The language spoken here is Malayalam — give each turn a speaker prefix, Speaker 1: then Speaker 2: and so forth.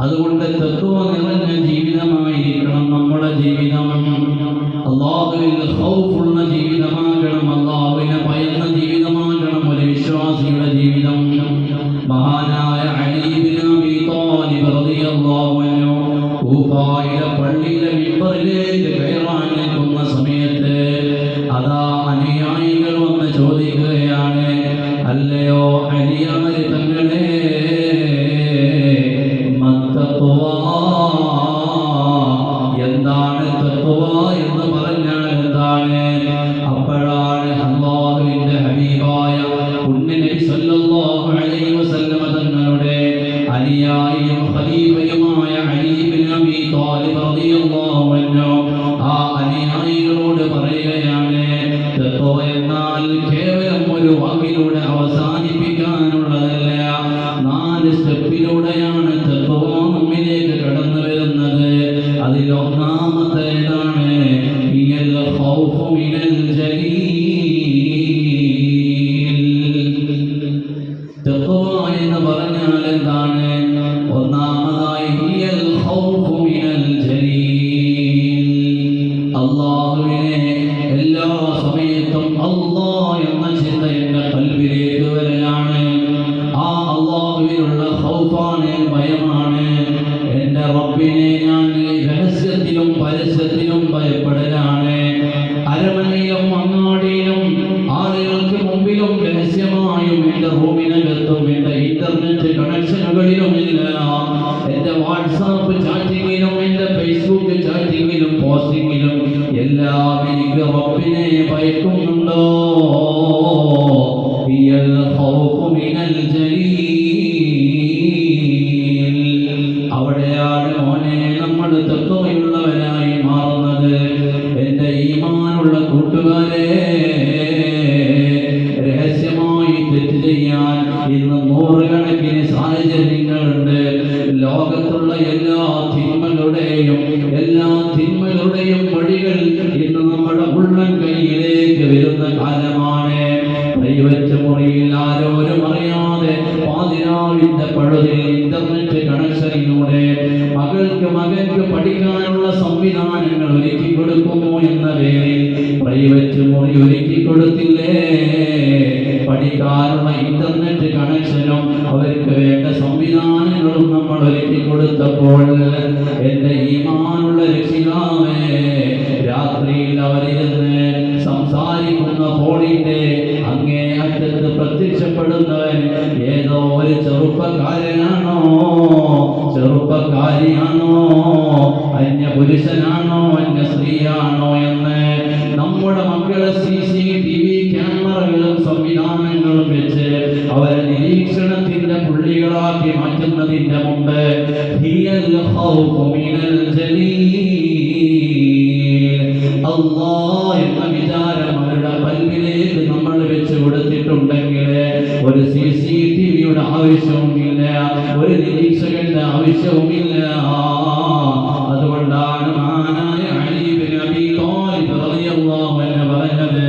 Speaker 1: അതുകൊണ്ട് തത്വ നിറഞ്ഞ ജീവിതമായിരിക്കണം നമ്മുടെ ജീവിതം. അള്ളാഹുവിന്റെ ഖൗഫുള്ള ജീവിതമാകണം അള്ളാഹുവിനെ ഭയന്ന ജീവിതമാകണം ഒരു വിശ്വാസിയുടെ ജീവിതം. മഹാനായ പള്ളിയിലെ മിമ്പറിലേക്ക് കയറാൻ നിൽക്കുന്ന സമയത്ത് അതാ അനുയായികൾ വന്ന് ചോദിക്കുകയാണ് അല്ലയോ അലിയാര് തങ്ങളെ പുണ്യനബി സല്ലല്ലാഹു അലൈഹി വസല്ലമ തങ്ങളുടെ അലിയായും ഖലീഫയുമായ അലി ഇബ്നു അബീ ത്വാലിബ് റളിയല്ലാഹു അൻഹു ആ അനുയായികളോട് പറയുകയാണ് തത്വ എന്നാൽ കേവലം ഒരു വാക്കിലൂടെ അവസാനിപ്പിക്കാനുള്ളതല്ല നാല് സ്റ്റെപ്പിലൂടെയാണ് തത്വ നമ്മിലേക്ക് കടന്നു വരുന്നത് അതിലൊന്നാമത്തേതാണ് ഭയമാണ്. എന്റെ റബ്ബിനെ ഞാൻ രഹസ്യത്തിലും പരസ്യത്തിലും ഭയപ്പെടലാണ്. അരമനയിലും അങ്ങാടിയിലും ആളുകൾക്ക് മുമ്പിലും രഹസ്യമായും എന്റെ റൂമിനകത്തും എന്റെ ഇന്റർനെറ്റ് കണക്ഷനുകളിലുമില്ല എന്റെ വാട്സാപ്പ് ചാറ്റിങ്ങിലും എന്റെ ഫേസ്ബുക്ക് ചാറ്റിങ്ങിലും പോസ്റ്റിങ്ങിലും എല്ലാം എനിക്ക് റബ്ബിനെ ഭയക്കുന്നുണ്ടോ ഇന്ന് നൂറുകണക്കിന് സാഹചര്യങ്ങളുണ്ട്. ലോകത്തുള്ള എല്ലാ തിന്മകളുടെയും എല്ലാ തിന്മകളുടെയും വഴികൾ ഇന്ന് നമ്മുടെ ഉള്ളൻ കയ്യിലേക്ക് വരുന്ന കാലമാണ്. കൈവച്ച മുറിയിൽ ആരോരും അറിയാതെ പാതിരാവിന്റെ പഴുതിൽ ഇന്റർനെറ്റ് കണക്ഷനിലൂടെ മകൾക്ക് മകൾക്ക് പഠിക്കാനുള്ള പഠിക്കാനുള്ള ഇന്റർനെറ്റ് കണക്ഷനും അവർക്ക് വേണ്ട സംവിധാനങ്ങളും നമ്മൾ ഒരുക്കി കൊടുത്തപ്പോൾ എന്റെ ഈമാനുള്ള രക്ഷിതാവേ രാത്രിയിൽ അവരിരുന്ന് സംസാരിക്കുന്ന ഫോണിന്റെ അങ്ങേ അറ്റത്ത് പ്രത്യക്ഷപ്പെടുന്നവൻ ഏതോ ഒരു ചെറുപ്പക്കാരനാണോ? ചെറുപ്പക്കാരിയാണോ? അന്യ പുരുഷനാണോ അന്യ സ്ത്രീയാണോ എന്ന് നമ്മുടെ മക്കളെ സി സി ടി വി ക്യാമറകളും വെച്ച് അവരെ നിരീക്ഷണത്തിന്റെ പുള്ളികളാക്കി മാറ്റുന്നതിന്റെ മുമ്പ് അള്ളാ എന്ന വിചാരം അവരുടെ പല്ലിലേക്ക് നമ്മൾ വെച്ച് കൊടുത്തിട്ടുണ്ടെങ്കിൽ ഒരു സി സി ടി വിയുടെ ആവശ്യവുമില്ല ഒരു നിരീക്ഷകന്റെ ആവശ്യവുമില്ല. അതുകൊണ്ടാണ് മാനായ അലീബിൻ അബി തോൽ പറഞ്ഞത്